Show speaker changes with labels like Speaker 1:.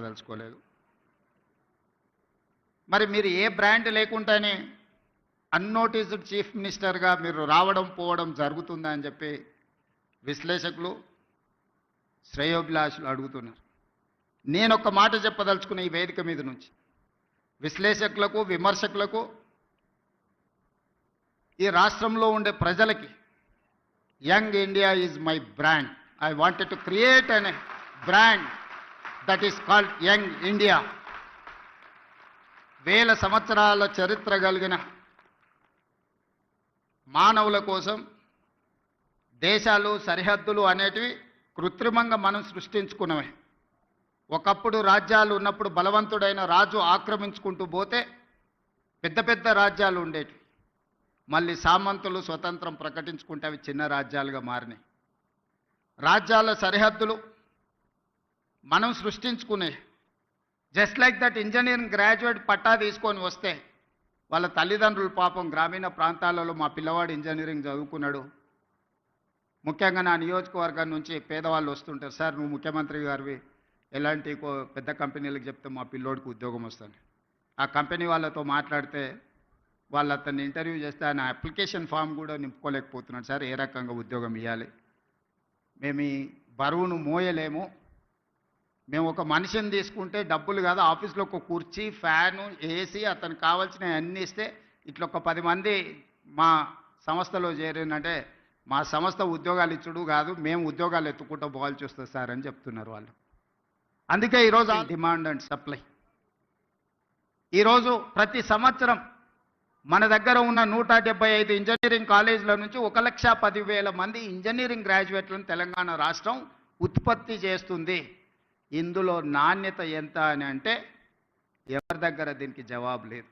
Speaker 1: తెలుసుకోలేదు మరి మీరు ఏ బ్రాండ్ లేకుండానే అన్నోటీస్డ్ చీఫ్ మినిస్టర్గా మీరు రావడం పోవడం జరుగుతుందా అని చెప్పి విశ్లేషకులు శ్రేయోభిలాషులు అడుగుతున్నారు. నేను ఒక మాట చెప్పదలుచుకున్న ఈ వేదిక మీద నుంచి. విశ్లేషకులకు విమర్శకులకు ఈ రాష్ట్రంలో ఉండే ప్రజలకి young India is my brand. I wanted to create అనే brand that is called young India వేల సంవత్సరాల చరిత్ర కలిగిన మానవుల కోసం దేశాలు సరిహద్దులు అనేటివి కృత్రిమంగా మనం సృష్టించుకున్నవే. ఒకప్పుడు రాజ్యాలు ఉన్నప్పుడు బలవంతుడైన రాజు ఆక్రమించుకుంటూ పోతే పెద్ద పెద్ద రాజ్యాలు ఉండేటివి. మళ్ళీ సామంతులు స్వతంత్రం ప్రకటించుకుంటే అవి చిన్న రాజ్యాలుగా మారినాయి. రాజ్యాల సరిహద్దులు మనం సృష్టించుకునే just like that engineering graduate పట్టా తీసుకొని వస్తే వాళ్ళ తల్లిదండ్రులు పాపం గ్రామీణ ప్రాంతాలలో మా పిల్లవాడు ఇంజనీరింగ్ చదువుకున్నాడు. ముఖ్యంగా నా నియోజకవర్గం నుంచి పేదవాళ్ళు వస్తుంటారు. సార్ నువ్వు ముఖ్యమంత్రి గారివి. ఎలాంటి కో- పెద్ద కంపెనీలకు చెప్తే మా పిల్లోడికి ఉద్యోగం వస్తుంది. ఆ కంపెనీ వాళ్ళతో మాట్లాడితే వాళ్ళు అతన్ని ఇంటర్వ్యూ చేస్తే ఆయన అప్లికేషన్ ఫామ్ కూడా నింపుకోలేకపోతున్నాడు. సార్ ఏ రకంగా ఉద్యోగం ఇవ్వాలి మేము ఈ బరువును మోయలేము. మేము ఒక మనిషిని తీసుకుంటే డబ్బులు కాదు ఆఫీస్లో ఒక కుర్చీ ఫ్యాను ఏసీ అతనికి కావాల్సినవి అన్నీ ఇస్తే ఇట్లా ఒక పది మంది మా సంస్థలో చేరినంటే మా సంస్థ ఉద్యోగాలు ఇచ్చుడు కాదు మేము ఉద్యోగాలు ఎత్తుకుంటూ పోవాల్సి వస్తుంది సార్ అని చెప్తున్నారు వాళ్ళు. అందుకే ఈరోజు డిమాండ్ అండ్ సప్లై. ఈరోజు ప్రతి సంవత్సరం మన దగ్గర ఉన్న నూట డెబ్బై ఐదు ఇంజనీరింగ్ కాలేజీల నుంచి ఒక లక్ష పదివేల మంది ఇంజనీరింగ్ గ్రాడ్యుయేట్లను తెలంగాణ రాష్ట్రం ఉత్పత్తి చేస్తుంది. ఇందులో నాణ్యత ఎంత అని అంటే ఎవరి దగ్గర దీనికి జవాబు లేదు.